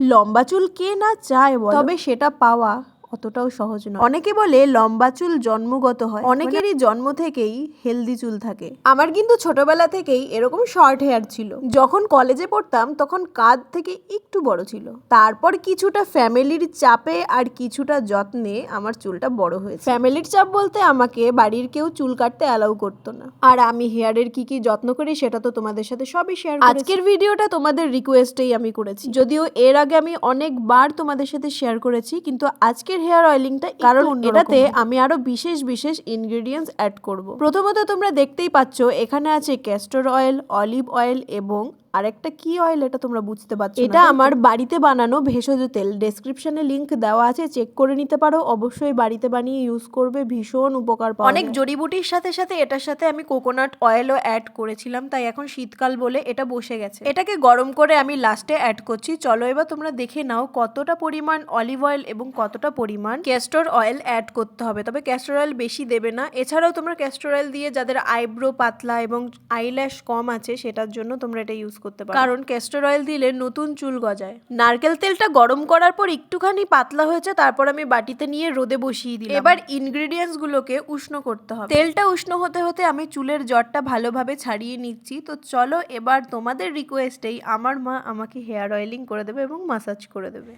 লম্বা চুল কে না চায় তবে সেটা পাওয়া অতটাও সহজ নয়। অনেকে বলে লম্বা চুল জন্মগত হয়। অনেকেরই জন্ম থেকেই হেলদি চুল থাকে। আমার কিন্তু ছোটবেলা থেকেই এরকম শর্ট হেয়ার ছিল। যখন কলেজে পড়তাম তখন কাঁধ থেকে একটু বড় ছিল। তারপর কিছুটা ফ্যামিলির চাপে আর কিছুটা যত্নে আমার চুলটা বড় হয়েছে। ফ্যামিলির চাপ বলতে আমাকে বাড়ির কেউ চুল কাটতে অ্যালাউ করতো না। আর আমি হেয়ারের কি কি যত্ন করি সেটা তো তোমাদের সাথে সবই শেয়ার আজকের ভিডিওটা তোমাদের রিকোয়েস্টেই আমি করেছি। যদিও এর আগে আমি অনেকবার তোমাদের সাথে শেয়ার করেছি কিন্তু আজকের হেয়ার অয়েলিংটা কারণ এটাতে আমি আরও বিশেষ বিশেষ ইনগ্রেডিয়েন্টস অ্যাড করব। প্রথমত তোমরা দেখতেই পাচ্ছ এখানে আছে ক্যাস্টর অয়েল অলিভ অয়েল এবং আরেকটা কি অয়েল এটা তোমরা বুঝতে পারছ এটা আমার বাড়িতে বানানো ভেষজ তেল। ডেসক্রিপশনে লিংক দেওয়া আছে চেক করে নিতে পারো। অবশ্যই বাড়িতে বানিয়ে ইউজ করবে ভীষণ উপকার পাওয়া অনেক জড়িবুটির সাথে সাথে এটার সাথে আমি কোকোনাট অয়েলও অ্যাড করেছিলাম তাই এখন শীতকাল বলে এটা বসে গেছে। এটাকে গরম করে আমি লাস্টে অ্যাড করছি। চলো এবার তোমরা দেখে নাও কতটা পরিমাণ অলিভ অয়েল এবং কতটা পরিমাণ ক্যাস্টর অয়েল অ্যাড করতে হবে। তবে ক্যাস্টর অয়েল বেশি দেবে না। এছাড়াও তোমরা ক্যাস্টর অয়েল দিয়ে যাদের আইব্রো পাতলা এবং আইল্যাশ কম আছে সেটার জন্য তোমরা এটা ইউজ করতে পারো। কারণ ক্যাস্টর অয়েল দিলে নতুন চুল গজায়। নারকেল তেলটা গরম করার পর একটুখানি পাতলা হয়েছে তারপর আমি বাটিতে নিয়ে রোদে বসিয়ে দিই এবার ইনগ্রেডিয়েন্টস গুলোকে উষ্ণ করতে হবে। তেলটা উষ্ণ হতে হতে আমি চুলের জটটা ভালোভাবে ছাড়িয়ে নিচ্ছি। তো চলো এবার তোমাদের রিকোয়েস্টেই আমার মা আমাকে হেয়ার অয়েলিং করে দেবে এবং মাসাজ করে দেবে।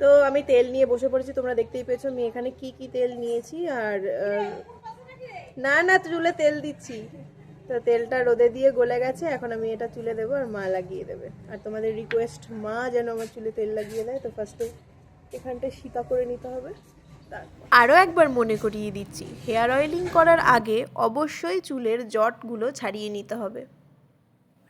তো আমি তেল নিয়ে বসে পড়েছি তোমরা দেখতেই পেয়েছ আমি এখানে কি কি তেল নিয়েছি আর না না চুলে তেল দিচ্ছি। তো তেলটা রোদে দিয়ে গলে গেছে, এখন আমি এটা চুলে দেবো আর মা লাগিয়ে দেবে। আর তোমাদের রিকোয়েস্ট মা যেন আমার চুলে তেল লাগিয়ে দেয়, তো ফার্স্টে এখানটায় শিকা করে নিতে হবে আরও একবার মনে করিয়ে দিচ্ছি, হেয়ার অয়েলিং করার আগে অবশ্যই চুলের জটগুলো ছাড়িয়ে নিতে হবে।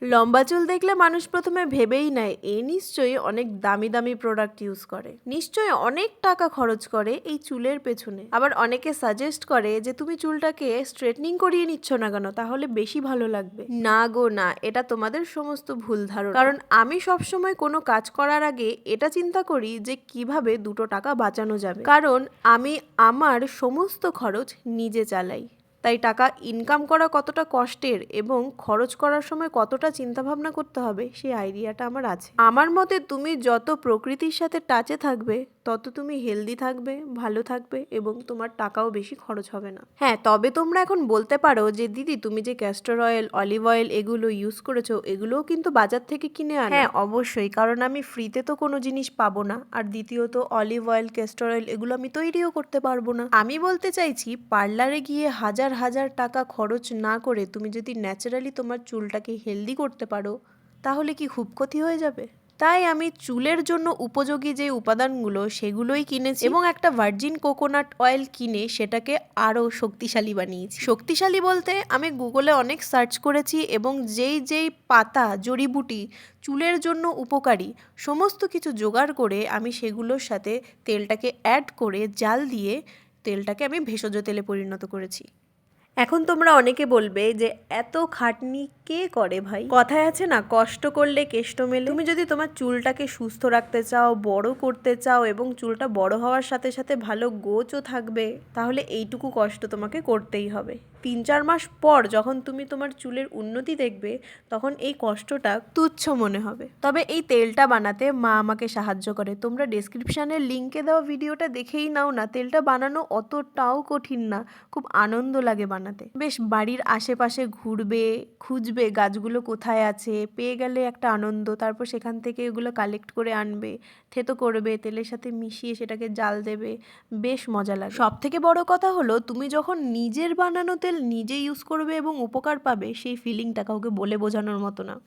লম্বা চুল দেখলে মানুষ প্রথমে ভেবেই নেয়, এ নিশ্চয়ই অনেক দামি দামি প্রোডাক্ট ইউজ করে। নিশ্চয়ই অনেক টাকা খরচ করে এই চুলের পেছনে। আবার অনেকে সাজেস্ট করে যে, তুমি চুলটাকে স্ট্রেটনিং করিয়ে নিচ্ছ না কেন? তাহলে বেশি ভালো লাগবে। না গো, না, এটা তোমাদের সমস্ত ভুল ধারণা। কারণ আমি সবসময় কোনো কাজ করার আগে এটা চিন্তা করি যে, কীভাবে দুটো টাকা বাঁচানো যাবে। কারণ আমি আমার সমস্ত খরচ নিজে চালাই। তাই টাকা ইনকাম করা কতটা কষ্টের এবং খরচ করার সময় কতটা চিন্তাভাবনা করতে হবে, সেই আইডিয়াটা আমার আছে। আমার মতে তুমি যত প্রকৃতির সাথে টাচে থাকবে তত তুমি হেলদি থাকবে, ভালো থাকবে এবং তোমার টাকাও বেশি খরচ হবে না। হ্যাঁ তবে তোমরা এখন বলতে পারো যে, দিদি, তুমি যে ক্যাস্টর অয়েল অলিভ অয়েল এগুলো ইউজ করেছ, এগুলোও কিন্তু বাজার থেকে কিনে আনো। হ্যাঁ অবশ্যই, কারণ আমি ফ্রিতে তো কোনো জিনিস পাবো না। আর দ্বিতীয়ত অলিভ অয়েল ক্যাস্টর অয়েল এগুলো আমি তৈরিও করতে পারব না। আমি বলতে চাইছি পার্লারে গিয়ে হাজার হাজার টাকা খরচ না করে তুমি যদি ন্যাচারালি তোমার চুলটাকে হেলদি করতে পারো, তাহলে কি খুব ক্ষতি হয়ে যাবে? তাই আমি চুলের জন্য উপযোগী যে উপাদানগুলো সেগুলোই কিনেছি এবং একটা ভার্জিন কোকোনাট অয়েল কিনে সেটাকে আরও শক্তিশালী বানিয়েছি। শক্তিশালী বলতে আমি গুগলে অনেক সার্চ করেছি এবং যেই যেই পাতা, জড়িবুটি চুলের জন্য উপকারী, সমস্ত কিছু জোগাড় করে আমি সেগুলোর সাথে তেলটাকে অ্যাড করে জাল দিয়ে তেলটাকে আমি ভেষজ তেলে পরিণত করেছি। এখন তোমরা অনেকে বলবে যে এত খাটনি কে করে ভাই? কথায় আছে না, কষ্ট করলে কেষ্ট মেলে। তুমি যদি তোমার চুলটাকে সুস্থ রাখতে চাও, বড় করতে চাও এবং চুলটা বড় হওয়ার সাথে সাথে ভালো গোচও থাকবে, তাহলে এইটুকু কষ্ট তোমাকে করতেই হবে। তিন চার মাস পর যখন তুমি তোমার চুলের উন্নতি দেখবে, তখন এই কষ্টটা তুচ্ছ মনে হবে। তবে এই তেলটা বানাতে মা আমাকে সাহায্য করে। তোমরা ডেসক্রিপশানের লিঙ্কে দেওয়া ভিডিওটা দেখেই নাও না, তেলটা বানানো অতটাও কঠিন না, খুব আনন্দ লাগে বানাতে। বেশ, বাড়ির আশেপাশে ঘুরবে, খুঁজবে গাছগুলো কোথায় আছে, পেয়ে গেলে একটা আনন্দ, তারপর সেখান থেকে এগুলো কালেক্ট করে আনবে, থেতো করবে, তেলের সাথে মিশিয়ে সেটাকে জাল দেবে, বেশ মজা লাগে। সব থেকে বড় কথা হলো, তুমি যখন নিজের বানানো তেল নিজে ইউজ করবে এবং উপকার পাবে, সেই ফিলিংটা কাউকে বলে বোঝানোর মতো না।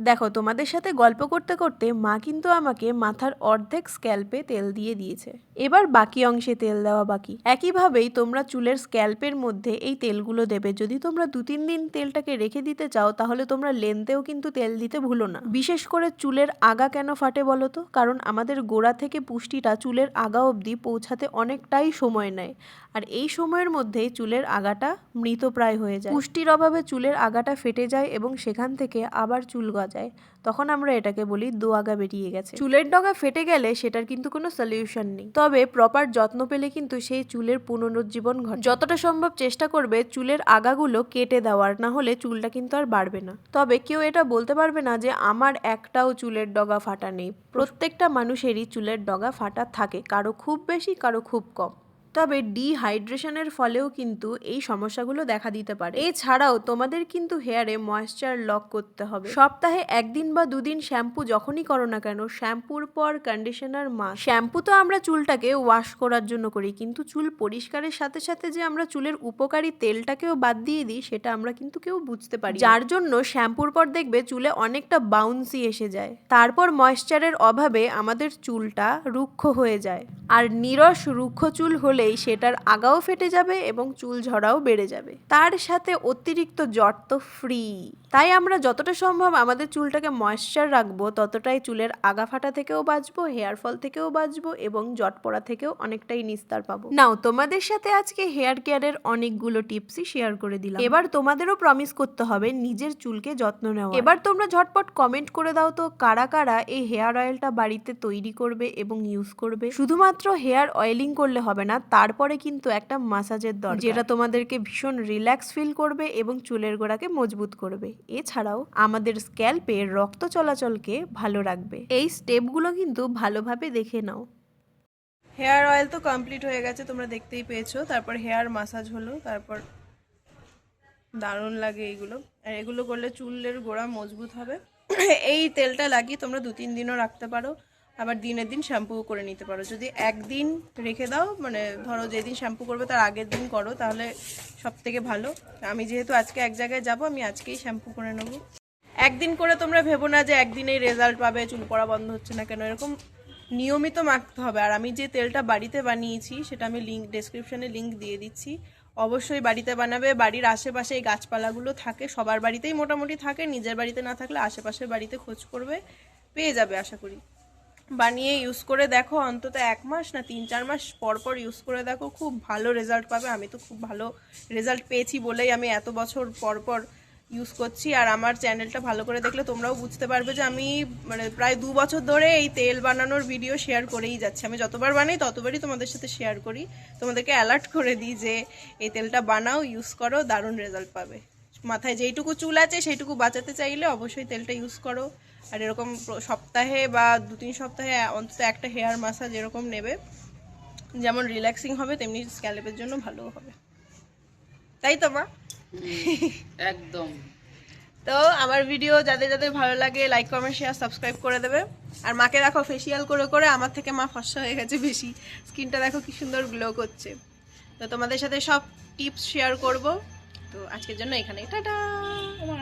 দেখো, তোমাদের সাথে গল্প করতে করতে মা কিন্তু আমাকে মাথার অর্ধেক স্ক্যাল্পে তেল দিয়ে দিয়েছে। এবার বাকি অংশে তেল দেওয়া বাকি। একইভাবেই তোমরা চুলের স্ক্যাল্পের মধ্যে এই তেলগুলো দেবে। যদি তোমরা দু তিন দিন তেলটাকে রেখে দিতে চাও, তাহলে তোমরা লেন্থেও কিন্তু তেল দিতে ভুলো না। বিশেষ করে চুলের আগা কেন ফাটে বলো তো? কারণ আমাদের গোড়া থেকে পুষ্টিটা চুলের আগা অবধি পৌঁছাতে অনেকটাই সময় নেয়। আর এই সময়ের মধ্যে চুলের আগাটা মৃতপ্রায় হয়ে যায়। পুষ্টির অভাবে চুলের আগাটা ফেটে যায় এবং সেখান থেকে আবার চুল গজায়। দেওয়া যায়। তখন আমরা এটাকে বলি দোয়াগা বেরিয়ে গেছে। চুলের ডগা ফেটে গেলে সেটার কিন্তু কোনো সলিউশন নেই। তবে প্রপার যত্ন পেলে কিন্তু সেই চুলের পুনরুজ্জীবন ঘটে। যতটা সম্ভব চেষ্টা করবে চুলের আগাগুলো কেটে দেওয়ার, না হলে চুলটা কিন্তু আর বাড়বে না। তবে কেউ এটা বলতে পারবে না যে আমার একটাও চুলের ডগা ফাটা নেই। প্রত্যেকটা মানুষেরই চুলের ডগা ফাটা থাকে, কারও খুব বেশি, কারও খুব কম। তবে ডিহাইড্রেশনের ফলেও কিন্তু এই সমস্যাগুলো দেখা দিতে পারে। এছাড়াও তোমাদের কিন্তু হেয়ারে ময়েশ্চার লক করতে হবে। সপ্তাহে একদিন বা দুদিন শ্যাম্পু যখনই করো না কেন শ্যাম্পুর পর কন্ডিশনার মাস্ক শ্যাম্পু তো আমরা চুলটাকে ওয়াশ করার জন্য করি, কিন্তু চুল পরিষ্কারের সাথে সাথে যে আমরা চুলের উপকারী তেলটাকেও বাদ দিয়ে দিই, সেটা আমরা কিন্তু কেউ বুঝতে পারি যার জন্য শ্যাম্পুর পর দেখবে চুলে অনেকটা বাউন্সি এসে যায়। তারপর ময়েশ্চারের অভাবে আমাদের চুলটা রুক্ষ হয়ে যায়। আর নিরস রুক্ষ চুল হলেই সেটার আগাও ফেটে যাবে এবং চুল ঝরাও বেড়ে যাবে। তার সাথে অতিরিক্ত জট তো ফ্রি তাই আমরা যতটা সম্ভব আমাদের চুলটাকে ময়েশ্চার রাখব, ততটাই চুলের আগা ফাটা থেকেও বাঁচবো হেয়ার ফল থেকেও বাঁচবো এবং জট পড়া থেকেও অনেকটাই নিস্তার পাবো। নাও, তোমাদের সাথে আজকে হেয়ার কেয়ারের অনেকগুলো টিপসই শেয়ার করে দিলাম। এবার তোমাদেরও প্রমিস করতে হবে নিজের চুলকে যত্ন নেওয়া এবার তোমরা ঝটপট কমেন্ট করে দাও তো কারা কারা এই হেয়ার অয়েলটা বাড়িতে তৈরি করবে এবং ইউজ করবে। শুধুমাত্র হেয়ার অয়েলিং করলে হবে না তারপরে কিন্তু একটা মাসাজের দরকার। যেটা তোমাদেরকে ভীষণ রিল্যাক্স ফিল করবে এবং চুলের গোড়াকে মজবুত করবে। এছাড়াও আমাদের স্ক্যাল্পে রক্ত চলাচলকে ভালো রাখবে। এই স্টেপগুলো কিন্তু ভালোভাবে দেখে নাও। হেয়ার অয়েল তো কমপ্লিট হয়ে গেছে তোমরা দেখতেই পেয়েছ। তারপর হেয়ার মাসাজ হলো তারপর দারুণ লাগে এইগুলো। আর এগুলো করলে চুলের গোড়া মজবুত হবে। এই তেলটা লাগিয়ে তোমরা দু তিন দিনও রাখতে পারো। আবার দিনের দিন শ্যাম্পু করে নিতে পারো। যদি একদিন রেখে দাও মানে ধরো যেদিন শ্যাম্পু করবে তার আগের দিন করো, তাহলে সব থেকে ভালো। আমি যেহেতু আজকে এক জায়গায় যাব, আমি আজকেই শ্যাম্পু করে নেব। একদিন করে তোমরা ভেবো না যে একদিনেই রেজাল্ট পাবে, চুল পড়া বন্ধ হচ্ছে না কেন, এরকম নিয়মিত মাখতে হবে। আর আমি যে তেলটা বাড়িতে বানিয়েছি, সেটা আমি লিঙ্ক ডেসক্রিপশনে লিঙ্ক দিয়ে দিচ্ছি। অবশ্যই বাড়িতে বানাবে, বাড়ির আশেপাশে এই গাছপালাগুলো থাকে, সবার বাড়িতেই মোটামুটি থাকে, নিজের বাড়িতে না থাকলে আশেপাশের বাড়িতে খোঁজ করবে, পেয়ে যাবে আশা করি। বানিয়ে ইউজ করে দেখো, অন্তত এক মাস না তিন চার মাস পর পর ইউজ করে দেখো, খুব ভালো রেজাল্ট পাবে। আমি তো খুব ভালো রেজাল্ট পেয়েছি বলেই আমি এত বছর পর পর ইউজ করছি। আর আমার চ্যানেলটা ভালো করে দেখলে তোমরাও বুঝতে পারবে যে আমি মানে প্রায় দু বছর ধরে এই তেল বানানোর ভিডিও শেয়ার করেই যাচ্ছি। আমি যতবার বানাই ততবারই তোমাদের সাথে শেয়ার করি। তোমাদেরকে অ্যালার্ট করে দিই যে এই তেলটা বানাও ইউজ করো, দারুণ রেজাল্ট পাবে। মাথায় যেইটুকু চুল আছে সেইটুকু বাঁচাতে চাইলে অবশ্যই তেলটা ইউজ করো। আর এরকম সপ্তাহে বা দু তিন সপ্তাহে অন্তত একটা হেয়ার মাসাজ এরকম নেবে। যেমন রিল্যাক্সিং হবে তেমনি স্ক্যালেপের জন্য ভালোও হবে। তাই তো মা? একদম। তো আমার ভিডিও যাদের যাদের ভালো লাগে লাইক কমেন্ট শেয়ার সাবস্ক্রাইব করে দেবে। আর মাকে দেখো ফেসিয়াল করে করে আমার থেকে মা ফর্সা হয়ে গেছে বেশি। স্কিনটা দেখো কি সুন্দর গ্লো করছে। তো তোমাদের সাথে সব টিপস শেয়ার করব। তো আজকের জন্য এখানে টাটা! আমার